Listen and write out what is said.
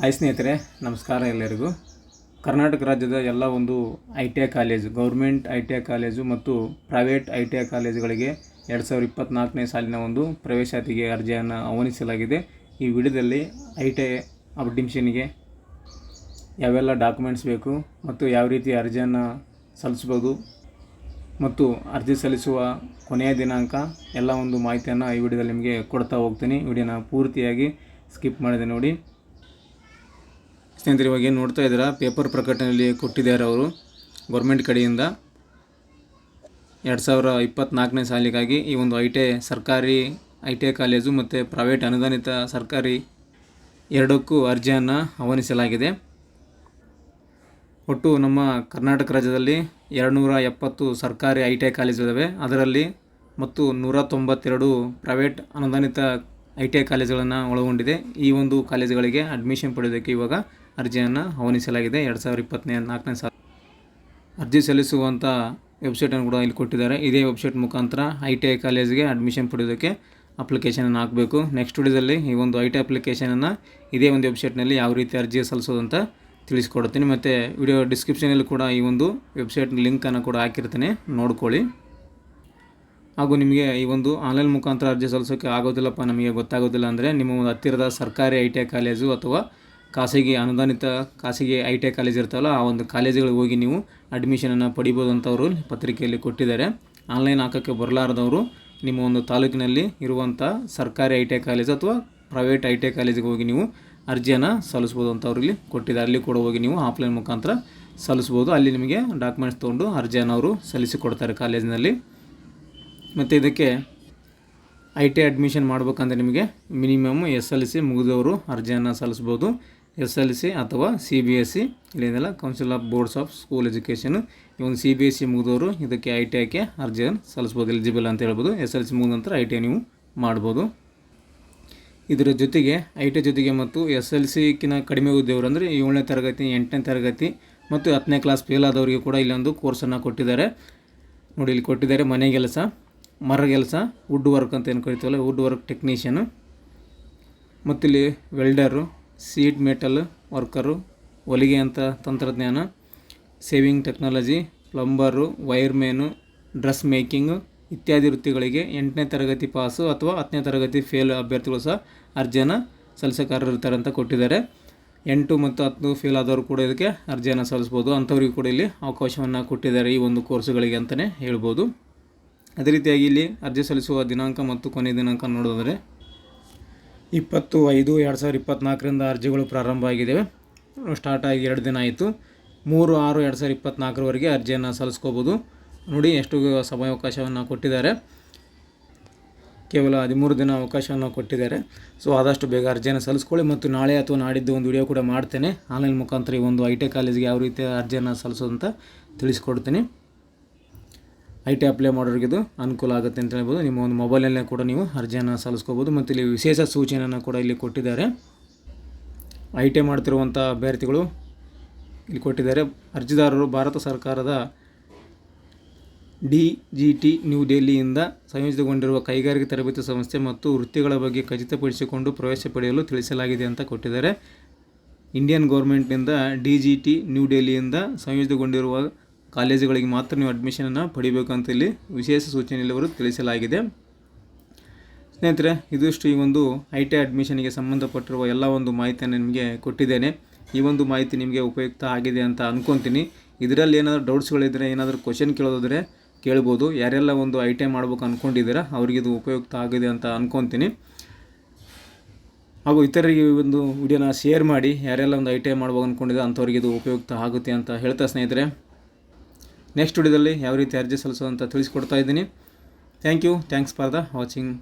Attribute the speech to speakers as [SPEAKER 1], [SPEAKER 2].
[SPEAKER 1] Hi ಸ್ನೇಹಿತರೆ, ನಮಸ್ಕಾರ ಎಲ್ಲರಿಗೂ. ಕರ್ನಾಟಕ ರಾಜ್ಯದ ಎಲ್ಲ ಒಂದು I T I college, government I T I college ಮತ್ತು ಪ್ರೈವೇಟ್ ಐ ಟಿ ಐ ಕಾಲೇಜುಗಳಿಗೆ ಎರಡು ಸಾವಿರದ ಇಪ್ಪತ್ತ್ನಾಲ್ಕನೇ ಸಾಲಿನ ಒಂದು ಪ್ರವೇಶಾತಿಗೆ ಅರ್ಜಿಯನ್ನು ಆಹ್ವಾನಿಸಲಾಗಿದೆ. ಈ ವಿಡಿಯೋದಲ್ಲಿ ಐ ಟಿ ಐ ಅಡ್ಮಿಷನ್ಗೆ ಯಾವೆಲ್ಲ ಡಾಕ್ಯುಮೆಂಟ್ಸ್ ಬೇಕು ಮತ್ತು ಯಾವ ರೀತಿ ಅರ್ಜಿಯನ್ನು ಸಲ್ಲಿಸ್ಬೋದು ಮತ್ತು ಅರ್ಜಿ ಸಲ್ಲಿಸುವ ಕೊನೆಯ ದಿನಾಂಕ ಎಲ್ಲ ಒಂದು ಮಾಹಿತಿಯನ್ನು ಈ ವಿಡಿಯೋದಲ್ಲಿ ನಿಮಗೆ ಕೊಡ್ತಾ ಹೋಗ್ತೀನಿ. ವಿಡಿಯೋನ ಪೂರ್ತಿಯಾಗಿ ಸ್ಕಿಪ್ ಮಾಡಿದೆ ನೋಡಿ. ಸ್ನೇಹಿತರೆ ಇವಾಗ ಏನು ನೋಡ್ತಾ ಇದ್ದೀರಾ? ಪೇಪರ್ ಪ್ರಕಟಣೆಯಲ್ಲಿ ಕೊಟ್ಟಿದ್ದಾರೆ ಅವರು ಗೌರ್ಮೆಂಟ್ ಕಡೆಯಿಂದ. ಎರಡು ಸಾವಿರ ಇಪ್ಪತ್ತ್ನಾಲ್ಕನೇ ಸಾಲಿಗಾಗಿ ಈ ಒಂದು ಐ ಟಿ ಸರ್ಕಾರಿ ಐ ಟಿ ಐ ಕಾಲೇಜು ಮತ್ತು ಪ್ರೈವೇಟ್ ಅನುದಾನಿತ ಸರ್ಕಾರಿ ಎರಡಕ್ಕೂ ಅರ್ಜಿಯನ್ನು ಆಹ್ವಾನಿಸಲಾಗಿದೆ. ಒಟ್ಟು ನಮ್ಮ ಕರ್ನಾಟಕ ರಾಜ್ಯದಲ್ಲಿ ಎರಡುನೂರ ಎಪ್ಪತ್ತು ಸರ್ಕಾರಿ ಐ ಟಿ ಐ ಕಾಲೇಜು ಇದಾವೆ. ಅದರಲ್ಲಿ ಮತ್ತು ನೂರ ತೊಂಬತ್ತೆರಡು ಪ್ರೈವೇಟ್ ಅನುದಾನಿತ ಐ ಟಿ ಐ ಕಾಲೇಜುಗಳನ್ನು ಒಳಗೊಂಡಿದೆ. ಈ ಒಂದು ಕಾಲೇಜುಗಳಿಗೆ ಅಡ್ಮಿಷನ್ ಪಡೆಯೋದಕ್ಕೆ ಇವಾಗ ಅರ್ಜಿಯನ್ನು ಆಹ್ವಾನಿಸಲಾಗಿದೆ ಎರಡು ಸಾವಿರದ ಇಪ್ಪತ್ತನೇ ನಾಲ್ಕನೇ ಸಾಲ ಅರ್ಜಿ ಸಲ್ಲಿಸುವಂಥ ವೆಬ್ಸೈಟನ್ನು ಕೂಡ ಇಲ್ಲಿ ಕೊಟ್ಟಿದ್ದಾರೆ. ಇದೇ ವೆಬ್ಸೈಟ್ ಮುಖಾಂತರ ಐ ಟಿ ಐ ಕಾಲೇಜಿಗೆ ಅಡ್ಮಿಷನ್ ಪಡೆಯೋದಕ್ಕೆ ಅಪ್ಲಿಕೇಶನನ್ನು ಹಾಕಬೇಕು. ನೆಕ್ಸ್ಟ್ ವಿಡಿಯೋದಲ್ಲಿ ಈ ಒಂದು ಐ ಟಿ ಅಪ್ಲಿಕೇಶನನ್ನು ಇದೇ ಒಂದು ವೆಬ್ಸೈಟ್ನಲ್ಲಿ ಯಾವ ರೀತಿ ಅರ್ಜಿ ಸಲ್ಲಿಸೋದಂತ ತಿಳಿಸ್ಕೊಡ್ತೀನಿ. ಮತ್ತು ವಿಡಿಯೋ ಡಿಸ್ಕ್ರಿಪ್ಷನಲ್ಲಿ ಕೂಡ ಈ ಒಂದು ವೆಬ್ಸೈಟ್ ಲಿಂಕನ್ನು ಕೂಡ ಹಾಕಿರ್ತೀನಿ. ನೋಡ್ಕೊಳ್ಳಿ. ಹಾಗೂ ನಿಮಗೆ ಈ ಒಂದು ಆನ್ಲೈನ್ ಮುಖಾಂತರ ಅರ್ಜಿ ಸಲ್ಲಿಸೋಕ್ಕೆ ಆಗೋದಿಲ್ಲಪ್ಪ, ನಮಗೆ ಗೊತ್ತಾಗೋದಿಲ್ಲ ಅಂದರೆ ನಿಮ್ಮ ಒಂದು ಹತ್ತಿರದ ಸರ್ಕಾರಿ ಐ ಟಿ ಐ ಕಾಲೇಜು ಅಥವಾ ಖಾಸಗಿ ಅನುದಾನಿತ, ಖಾಸಗಿ ಐ ಟಿ ಐ ಕಾಲೇಜ್ ಇರ್ತಾವಲ್ಲ ಆ ಒಂದು ಕಾಲೇಜುಗಳಿಗೆ ಹೋಗಿ ನೀವು ಅಡ್ಮಿಷನನ್ನು ಪಡಿಬೋದು ಅಂತ ಅವರು ಪತ್ರಿಕೆಯಲ್ಲಿ ಕೊಟ್ಟಿದ್ದಾರೆ. ಆನ್ಲೈನ್ ಹಾಕೋಕ್ಕೆ ಬರಲಾರ್ದವರು ನಿಮ್ಮ ಒಂದು ತಾಲೂಕಿನಲ್ಲಿ ಇರುವಂಥ ಸರ್ಕಾರಿ ಐ ಟಿ ಐ ಕಾಲೇಜ್ ಅಥವಾ ಪ್ರೈವೇಟ್ ಐ ಟಿ ಐ ಕಾಲೇಜಿಗೆ ಹೋಗಿ ನೀವು ಅರ್ಜಿಯನ್ನು ಸಲ್ಲಿಸ್ಬೋದು ಅಂತ ಅವ್ರು ಇಲ್ಲಿ ಕೊಟ್ಟಿದ್ದಾರೆ. ಅಲ್ಲಿ ಕೂಡ ಹೋಗಿ ನೀವು ಆಫ್ಲೈನ್ ಮುಖಾಂತರ ಸಲ್ಲಿಸ್ಬೋದು ಅಲ್ಲಿ ನಿಮಗೆ ಡಾಕ್ಯುಮೆಂಟ್ಸ್ ತೊಗೊಂಡು ಅರ್ಜಿಯನ್ನು ಅವರು ಸಲ್ಲಿಸಿಕೊಡ್ತಾರೆ ಕಾಲೇಜಿನಲ್ಲಿ ಮತ್ತು ಇದಕ್ಕೆ ಐ ಟಿ ಅಡ್ಮಿಷನ್ ಮಾಡ್ಬೇಕಂದ್ರೆ ನಿಮಗೆ ಮಿನಿಮಮ್ ಎಸ್ ಎಲ್ ಸಿ ಮುಗಿದವರು ಅರ್ಜಿಯನ್ನು ಸಲ್ಲಿಸ್ಬೋದು ಎಸ್ ಎಲ್ ಸಿ ಅಥವಾ C B S C ಇಲ್ಲೇನಿಲ್ಲ council of boards of school education ಒಂದು ಸಿ ಬಿ ಎಸ್ ಸಿ ಮುಗಿದವರು ಇದಕ್ಕೆ ಐ ಟಿ ಐಗೆ ಅರ್ಜಿಯನ್ನು ಸಲ್ಲಿಸ್ಬೋದು ಎಲಿಜಿಬಲ್ ಅಂತ ಹೇಳ್ಬೋದು. ಎಸ್ ಎಲ್ ಸಿ ಮುಗಿದ ನಂತರ ಐ ಟಿ ಐ ನೀವು ಮಾಡ್ಬೋದು. ಇದರ ಜೊತೆಗೆ ಐ ಟಿ ಜೊತೆಗೆ ಮತ್ತು ಎಸ್ ಎಲ್ ಸಿಕ್ಕಿನ ಕಡಿಮೆ ಓದಿದವರು ಅಂದರೆ ಏಳನೇ ತರಗತಿ, ಎಂಟನೇ ತರಗತಿ ಮತ್ತು ಹತ್ತನೇ ಕ್ಲಾಸ್ ಫೇಲ್ ಆದವರಿಗೆ ಕೂಡ ಇಲ್ಲೊಂದು ಕೋರ್ಸನ್ನು ಕೊಟ್ಟಿದ್ದಾರೆ. ನೋಡಿ, ಇಲ್ಲಿ ಕೊಟ್ಟಿದ್ದಾರೆ ಮನೆ ಕೆಲಸ, ಮರ ಕೆಲಸ ವುಡ್ ವರ್ಕ್ ಅಂತ ಏನು ಕರಿತೀವಲ್ಲ ವುಡ್ ವರ್ಕ್ ಟೆಕ್ನಿಷಿಯನು ಮತ್ತಿಲ್ಲಿ ವೆಲ್ಡರು ಸೀಟ್ ಮೆಟಲ್ ವರ್ಕರು, ಹೊಲಿಗೆ ಅಂತ ತಂತ್ರಜ್ಞಾನ sewing technology, plumber, wireman, dress making ಇತ್ಯಾದಿ ವೃತ್ತಿಗಳಿಗೆ ಎಂಟನೇ ತರಗತಿ ಪಾಸು ಅಥವಾ ಹತ್ತನೇ ತರಗತಿ ಫೇಲ್ ಅಭ್ಯರ್ಥಿಗಳು ಸಹ ಅರ್ಜಿಯನ್ನು ಸಲ್ಲಿಸಕಾರರಿರ್ತಾರೆ ಅಂತ ಕೊಟ್ಟಿದ್ದಾರೆ. ಎಂಟು ಮತ್ತು ಹತ್ತು ಫೇಲ್ ಆದವರು ಕೂಡ ಇದಕ್ಕೆ ಅರ್ಜಿಯನ್ನು ಸಲ್ಲಿಸ್ಬೋದು ಅಂಥವ್ರಿಗೆ ಕೂಡ ಇಲ್ಲಿ ಅವಕಾಶವನ್ನು ಕೊಟ್ಟಿದ್ದಾರೆ ಈ ಒಂದು ಕೋರ್ಸುಗಳಿಗೆ ಅಂತಲೇ ಹೇಳ್ಬೋದು. ಅದೇ ರೀತಿಯಾಗಿ ಇಲ್ಲಿ ಅರ್ಜಿ ಸಲ್ಲಿಸುವ ದಿನಾಂಕ ಮತ್ತು ಕೊನೆಯ ದಿನಾಂಕ ನೋಡೋದಾದರೆ ಇಪ್ಪತ್ತು, ಐದು, ಎರಡು ಸಾವಿರದ ಇಪ್ಪತ್ತ್ನಾಲ್ಕರಿಂದ ಅರ್ಜಿಗಳು ಪ್ರಾರಂಭ ಆಗಿದ್ದಾವೆ ಸ್ಟಾರ್ಟ್ ಆಗಿ ಎರಡು ದಿನ ಆಯಿತು. ಮೂರು, ಆರು, ಎರಡು ಸಾವಿರದ ಇಪ್ಪತ್ತ್ನಾಲ್ಕರವರೆಗೆ ಅರ್ಜಿಯನ್ನು ಸಲ್ಲಿಸ್ಕೋಬೋದು. ನೋಡಿ ಎಷ್ಟು ಸಮಯಾವಕಾಶವನ್ನು ಕೊಟ್ಟಿದ್ದಾರೆ. ಕೇವಲ ಹದಿಮೂರು ದಿನ ಅವಕಾಶವನ್ನು ಕೊಟ್ಟಿದ್ದಾರೆ. ಸೊ, ಆದಷ್ಟು ಬೇಗ ಅರ್ಜಿಯನ್ನು ಸಲ್ಲಿಸ್ಕೊಳ್ಳಿ ಮತ್ತು ನಾಳೆ ಅಥವಾ ನಾಡಿದ್ದು ಒಂದು ವಿಡಿಯೋ ಕೂಡ ಮಾಡ್ತೇನೆ. ಆನ್ಲೈನ್ ಮುಖಾಂತರ ಈ ಒಂದು ಐ ಟಿ ಕಾಲೇಜಿಗೆ ಯಾವ ರೀತಿ ಅರ್ಜಿಯನ್ನು ಸಲ್ಲಿಸೋದಂತ ತಿಳಿಸ್ಕೊಡ್ತೀನಿ. ಐ ಟಿ ಅಪ್ಲೈ ಮಾಡೋರಿಗೆ ಇದು ಅನುಕೂಲ ಆಗುತ್ತೆ ಅಂತ ಹೇಳ್ಬೋದು. ನಿಮ್ಮ ಒಂದು ಮೊಬೈಲಲ್ಲೇ ಕೂಡ ನೀವು ಅರ್ಜಿಯನ್ನು ಸಲ್ಲಿಸ್ಕೋಬೋದು. ಮತ್ತು ಇಲ್ಲಿ ವಿಶೇಷ ಸೂಚನೆಯನ್ನು ಕೂಡ ಇಲ್ಲಿ ಕೊಟ್ಟಿದ್ದಾರೆ. ಐ ಟಿ ಮಾಡ್ತಿರುವಂಥ ಅಭ್ಯರ್ಥಿಗಳು ಇಲ್ಲಿ ಕೊಟ್ಟಿದ್ದಾರೆ. ಅರ್ಜಿದಾರರು ಭಾರತ ಸರ್ಕಾರದ ಡಿ ಜಿ ಟಿ ನ್ಯೂ ಡೆಲ್ಲಿಯಿಂದ ಸಂಯೋಜಿತಗೊಂಡಿರುವ ಕೈಗಾರಿಕೆ ತರಬೇತಿ ಸಂಸ್ಥೆ ಮತ್ತು ವೃತ್ತಿಗಳ ಬಗ್ಗೆ ಖಚಿತಪಡಿಸಿಕೊಂಡು ಪ್ರವೇಶ ಪಡೆಯಲು ತಿಳಿಸಲಾಗಿದೆ ಅಂತ ಕೊಟ್ಟಿದ್ದಾರೆ. ಇಂಡಿಯನ್ ಗೌರ್ಮೆಂಟ್ನಿಂದ ಡಿ ಜಿ ಟಿ ನ್ಯೂ ಡೆಲ್ಲಿಯಿಂದ ಸಂಯೋಜಿತಗೊಂಡಿರುವ ಕಾಲೇಜುಗಳಿಗೆ ಮಾತ್ರ ನೀವು ಅಡ್ಮಿಷನನ್ನು ಅಂತ ಇಲ್ಲಿ ವಿಶೇಷ ಸೂಚನೆಯಲ್ಲಿ ಅವರು ತಿಳಿಸಲಾಗಿದೆ. ಸ್ನೇಹಿತರೆ, ಇದಿಷ್ಟು ಈ ಒಂದು ಐ ಟಿ ಅಡ್ಮಿಷನ್ಗೆ ಸಂಬಂಧಪಟ್ಟಿರುವ ಎಲ್ಲ ಒಂದು ಮಾಹಿತಿಯನ್ನು ನಿಮಗೆ ಕೊಟ್ಟಿದ್ದೇನೆ. ಈ ಒಂದು ಮಾಹಿತಿ ನಿಮಗೆ ಉಪಯುಕ್ತ ಆಗಿದೆ ಅಂತ ಅಂದ್ಕೊತೀನಿ ಇದರಲ್ಲಿ ಏನಾದರೂ ಡೌಟ್ಸ್ಗಳಿದ್ದರೆ ಏನಾದರೂ ಕ್ವಶನ್ ಕೇಳೋದಿದ್ರೆ ಕೇಳ್ಬೋದು. ಯಾರೆಲ್ಲ ಒಂದು ಐ ಟಿ ಐ ಮಾಡ್ಬೇಕು ಅಂದ್ಕೊಂಡಿದ್ದೀರಾ ಅವ್ರಿಗೆ ಇದು ಉಪಯುಕ್ತ ಆಗಿದೆ ಅಂತ ಅಂದ್ಕೊತೀನಿ ಹಾಗೂ ಇತರರಿಗೆ ಒಂದು ವಿಡಿಯೋನ ಶೇರ್ ಮಾಡಿ, ಯಾರೆಲ್ಲ ಒಂದು ಐ ಟಿ ಐ ಮಾಡ್ಬೇಕು ಅಂದ್ಕೊಂಡಿದ್ದೆ ಅಂಥವ್ರಿಗೆ ಇದು ಉಪಯುಕ್ತ ಆಗುತ್ತೆ ಅಂತ ಹೇಳ್ತಾ ಸ್ನೇಹಿತರೆ. ನೆಕ್ಸ್ಟ್ ವಿಡಿಯೋದಲ್ಲಿ ಯಾವ ರೀತಿ ಅರ್ಜಿ ಸಲ್ಲಿಸೋದು ಅಂತ ತಿಳಿಸ್ಕೊಡ್ತಾ ಇದ್ದೀನಿ. Thank you thanks for the watching